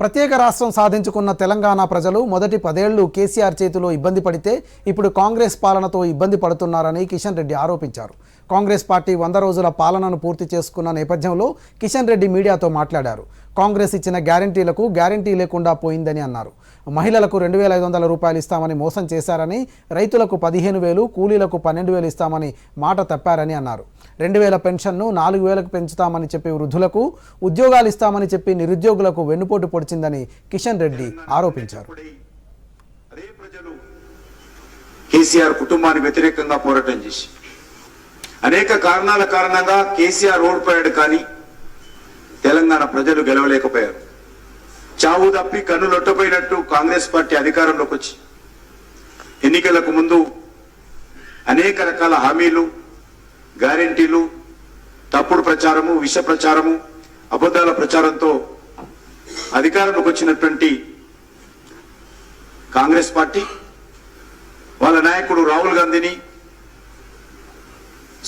ప్రత్యేక రాష్ట్రం సాధించుకున్న తెలంగాణ ప్రజలు మొదటి పదేళ్ళు కేసీఆర్ చేతిలో ఇబ్బంది పడితే ఇప్పుడు కాంగ్రెస్ పాలనతో ఇబ్బంది పడుతున్నారని కిషన్ రెడ్డి ఆరోపించారు. కాంగ్రెస్ పార్టీ వంద రోజుల పాలనను పూర్తి చేసుకున్న నేపథ్యంలో కిషన్ రెడ్డి మీడియాతో మాట్లాడారు. కాంగ్రెస్ ఇచ్చిన గ్యారంటీలకు గ్యారంటీ లేకుండా పోయిందని అన్నారు. మహిళలకు రెండు వేల ఐదు వందల రూపాయలు ఇస్తామని మోసం చేశారని రైతులకు పదిహేను వేలు కూలీలకు పన్నెండు వేలు ఇస్తామని మాట తప్పారని అన్నారు. రెండు వేల పెన్షన్ను నాలుగు వేలకు పెంచుతామని చెప్పి వృద్ధులకు ఉద్యోగాలు ఇస్తామని చెప్పి నిరుద్యోగులకు వెన్నుపోటు పొడిచిందని కిషన్ రెడ్డి ఆరోపించారు. కేసీఆర్ కుటుంబానికి వ్యతిరేకంగా పోరాటం చేసి అనేక కారణాల కారణంగా కేసీఆర్ ఓడిపోయాడు కానీ తెలంగాణ ప్రజలు గెలవలేకపోయారు. చావు తప్పి కన్నులొట్టపోయినట్టు కాంగ్రెస్ పార్టీ అధికారంలోకి వచ్చి ఎన్నికలకు ముందు అనేక రకాల హామీలు గ్యారెంటీలు తప్పుడు ప్రచారము విష ప్రచారము అబద్ధాల ప్రచారంతో అధికారంలోకి వచ్చినటువంటి కాంగ్రెస్ పార్టీ వాళ్ళ నాయకుడు రాహుల్ గాంధీని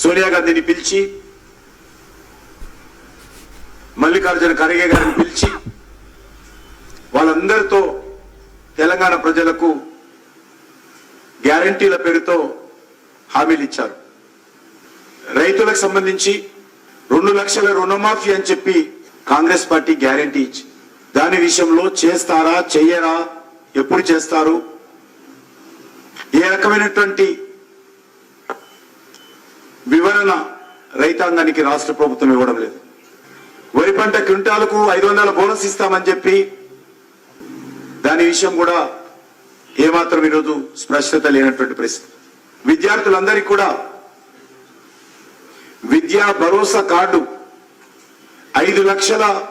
సోనియా గాంధీని పిలిచి మల్లికార్జున ఖర్గే గారిని పిలిచి వాళ్ళందరితో తెలంగాణ ప్రజలకు గ్యారంటీల పేరుతో హామీలు ఇచ్చారు. రైతులకు సంబంధించి రెండు లక్షల రుణమాఫీ అని చెప్పి కాంగ్రెస్ పార్టీ గ్యారంటీ ఇచ్చి దాని విషయంలో చేస్తారా చెయ్యరా ఎప్పుడు చేస్తారు? ఏ రకమైనటువంటి వివరణ రైతాంగానికి రాష్ట్ర ప్రభుత్వం ఇవ్వడం లేదు. వరి పంట క్వింటాలకు ఐదు వందల బోనస్ ఇస్తామని చెప్పి దాని విషయం కూడా ఏమాత్రం ఈరోజు స్పష్టత లేనటువంటి పరిస్థితి. విద్యార్థులందరికీ కూడా విద్యా భరోసా కార్డు ఐదు లక్షల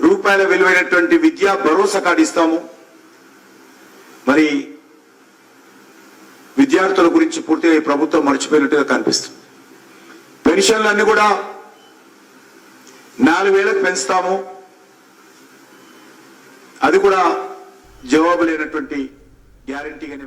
రూపాయల విలువైనటువంటి విద్యా భరోసా కార్డు ఇస్తాము. మరి విద్యార్థుల గురించి పూర్తిగా ఈ ప్రభుత్వం మర్చిపోయినట్టుగా కనిపిస్తుంది. పెన్షన్లు కూడా నాలుగు వేలకు పెంచుతాము. అది కూడా జవాబు లేనటువంటి గ్యారంటీగానే